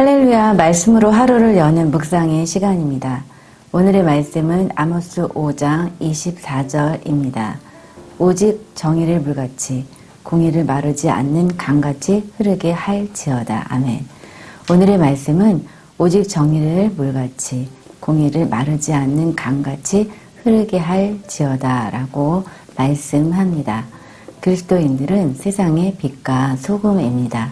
할렐루야 말씀으로 하루를 여는 묵상의 시간입니다. 오늘의 말씀은 아모스 5장 24절입니다. 오직 정의를 물같이 공의를 마르지 않는 강같이 흐르게 할지어다. 아멘. 오늘의 말씀은 오직 정의를 물같이 공의를 마르지 않는 강같이 흐르게 할지어다 라고 말씀합니다. 그리스도인들은 세상의 빛과 소금입니다.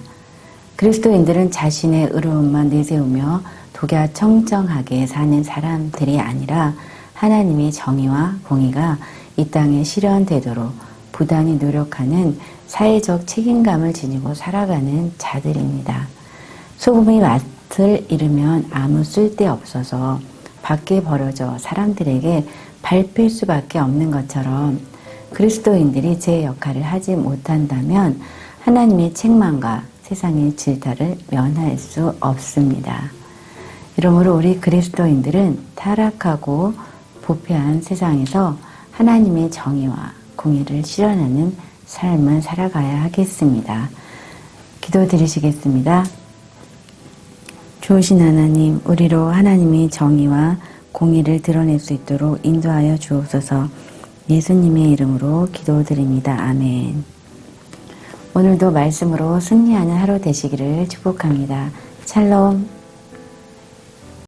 그리스도인들은 자신의 의로움만 내세우며 독야 청정하게 사는 사람들이 아니라 하나님의 정의와 공의가 이 땅에 실현되도록 부단히 노력하는 사회적 책임감을 지니고 살아가는 자들입니다. 소금이 맛을 잃으면 아무 쓸데 없어서 밖에 버려져 사람들에게 밟힐 수밖에 없는 것처럼 그리스도인들이 제 역할을 하지 못한다면 하나님의 책망과 세상의 질타를 면할 수 없습니다. 이러므로 우리 그리스도인들은 타락하고 부패한 세상에서 하나님의 정의와 공의를 실현하는 삶을 살아가야 하겠습니다. 기도 드리시겠습니다. 좋으신 하나님, 우리로 하나님의 정의와 공의를 드러낼 수 있도록 인도하여 주옵소서 예수님의 이름으로 기도드립니다. 아멘. 오늘도 말씀으로 승리하는 하루 되시기를 축복합니다. 샬롬.